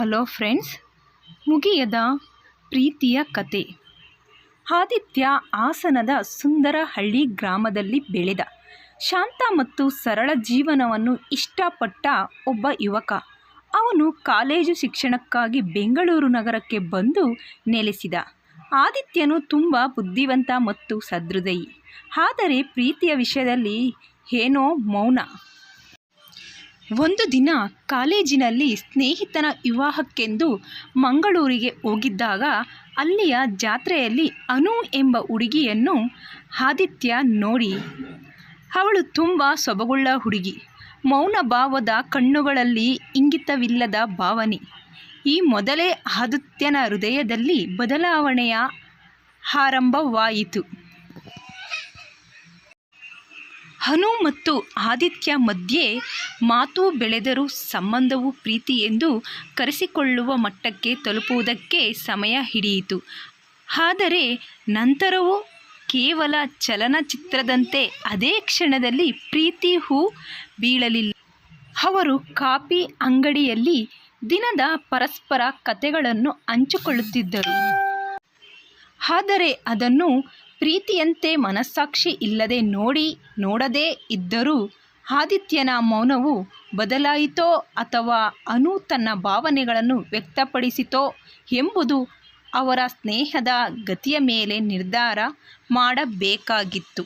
Hello friends, ಮುಗಿಯದ ಪ್ರೀತಿಯ ಕತೆ. ಆದಿತ್ಯ ಹಾಸನದ ಸುಂದರಹಳ್ಳಿ ಗ್ರಾಮದಲ್ಲಿ ಬೆಳೆದ ಶಾಂತ ಮತ್ತು ಸರಳ ಜೀವನವನ್ನು ಇಷ್ಟಪಟ್ಟ ಒಬ್ಬ ಯುವಕ. ಅವನು ಕಾಲೇಜು ಶಿಕ್ಷಣಕ್ಕಾಗಿ ಬೆಂಗಳೂರು ನಗರಕ್ಕೆ ಬಂದು ನೆಲೆಸಿದ. ಆದಿತ್ಯನು ತುಂಬ ಬುದ್ಧಿವಂತ ಮತ್ತು ಸದೃದಯಿ. ಆದರೆ ಪ್ರೀತಿಯ ವಿಷಯದಲ್ಲಿ ಏನೋ ಮೌನ. ಒಂದು ದಿನ ಕಾಲೇಜಿನಲ್ಲಿ ಸ್ನೇಹಿತನ ವಿವಾಹಕ್ಕೆಂದು ಮಂಗಳೂರಿಗೆ ಹೋಗಿದ್ದಾಗ ಅಲ್ಲಿಯ ಜಾತ್ರೆಯಲ್ಲಿ ಅನು ಎಂಬ ಹುಡುಗಿಯನ್ನು ಆದಿತ್ಯ ನೋಡಿ ಅವಳು ತುಂಬ ಸೊಬಗುಳ್ಳ ಹುಡುಗಿ. ಮೌನ ಭಾವದ ಕಣ್ಣುಗಳಲ್ಲಿ ಇಂಗಿತವಿಲ್ಲದ ಭಾವನೆ. ಈ ಮೊದಲೇ ಆದಿತ್ಯನ ಹೃದಯದಲ್ಲಿ ಬದಲಾವಣೆಯ ಆರಂಭವಾಯಿತು. ಅನು ಮತ್ತು ಆದಿತ್ಯ ಮಧ್ಯೆ ಮಾತು ಬೆಳೆದರೂ ಸಂಬಂಧವು ಪ್ರೀತಿ ಎಂದು ಕರೆಸಿಕೊಳ್ಳುವ ಮಟ್ಟಕ್ಕೆ ತಲುಪುವುದಕ್ಕೆ ಸಮಯ ಹಿಡಿಯಿತು. ಆದರೆ ನಂತರವೂ ಕೇವಲ ಚಲನಚಿತ್ರದಂತೆ ಅದೇ ಕ್ಷಣದಲ್ಲಿ ಪ್ರೀತಿ ಹೂ ಬೀಳಲಿಲ್ಲ. ಅವರು ಕಾಫಿ ಅಂಗಡಿಯಲ್ಲಿ ದಿನದ ಪರಸ್ಪರ ಕಥೆಗಳನ್ನು ಹಂಚಿಕೊಳ್ಳುತ್ತಿದ್ದರು. ಆದರೆ ಅದನ್ನು ಪ್ರೀತಿಯಂತೆ ಮನಸ್ಸಾಕ್ಷಿ ಇಲ್ಲದೆ ನೋಡಿ ನೋಡದೇ ಇದ್ದರೂ ಆದಿತ್ಯನ ಮೌನವು ಬದಲಾಯಿತೋ ಅಥವಾ ಅನು ತನ್ನ ಭಾವನೆಗಳನ್ನು ವ್ಯಕ್ತಪಡಿಸಿತೋ ಎಂಬುದು ಅವರ ಸ್ನೇಹದ ಗತಿಯ ಮೇಲೆ ನಿರ್ಧಾರ ಮಾಡಬೇಕಾಗಿತ್ತು.